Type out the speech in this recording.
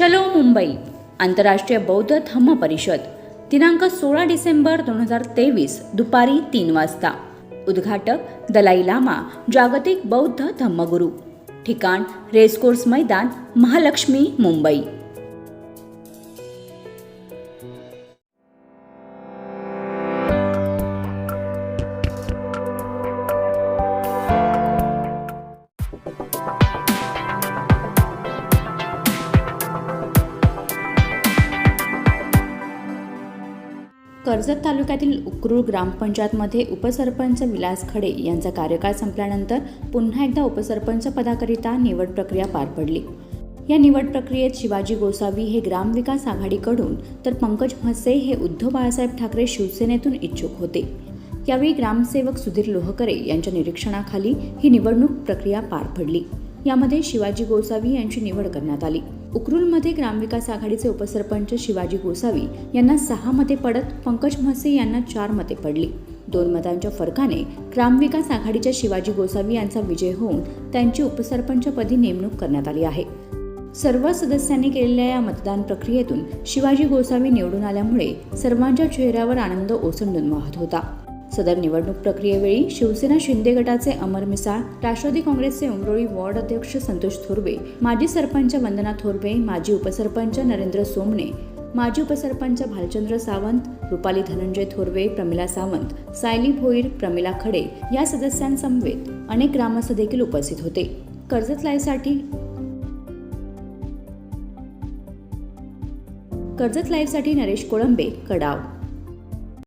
चलो मुंबई आंतरराष्ट्रीय बौद्ध धम्म परिषद दिनांक सोळा डिसेंबर दोन हजार तेवीस दुपारी तीन वाजता. उद्घाटक दलाई लामा जागतिक बौद्ध धम्मगुरू. ठिकाण रेसकोर्स मैदान महालक्ष्मी मुंबई. कर्जत तालुक्यातील उकरूळ ग्रामपंचायतमध्ये उपसरपंच विलास खडे यांचा कार्यकाळ संपल्यानंतर पुन्हा एकदा उपसरपंच पदाकरिता निवड प्रक्रिया पार पडली. या निवड प्रक्रियेत शिवाजी गोसावी हे ग्रामविकास आघाडीकडून तर पंकज म्हसे हे उद्धव बाळासाहेब ठाकरे शिवसेनेतून इच्छुक होते. यावेळी ग्रामसेवक सुधीर लोहकरे यांच्या निरीक्षणाखाली ही निवडणूक प्रक्रिया पार पडली. यामध्ये शिवाजी गोसावी यांची निवड करण्यात आली. उकरूलमध्ये ग्रामविकास आघाडीचे उपसरपंच शिवाजी गोसावी यांना सहा मते पडत पंकज म्हसे यांना चार मते पडली. दोन मतांच्या फरकाने ग्रामविकास आघाडीच्या शिवाजी गोसावी यांचा विजय होऊन त्यांची उपसरपंचपदी नेमणूक करण्यात आली आहे. सर्व सदस्यांनी केलेल्या या मतदान प्रक्रियेतून शिवाजी गोसावी निवडून आल्यामुळे सर्वांच्या चेहऱ्यावर आनंद ओसंडून वाहत होता. सदर निवडणूक प्रक्रियेवेळी शिवसेना शिंदे गटाचे अमर मिसाळ राष्ट्रवादी काँग्रेसचे उमरोळी वॉर्ड अध्यक्ष संतोष थोरवे माजी सरपंच वंदना थोरवे माजी उपसरपंच नरेंद्र सोमणे माजी उपसरपंच भालचंद्र सावंत रुपाली धनंजय थोरवे प्रमिला सावंत सायली भोईर प्रमिला खडे या सदस्यांसमवेत अनेक ग्रामस्थ देखील उपस्थित होते. कर्जत लाईव्हसाठी कर्जत लाईव्हसाठी नरेश कोळंबे कडाव.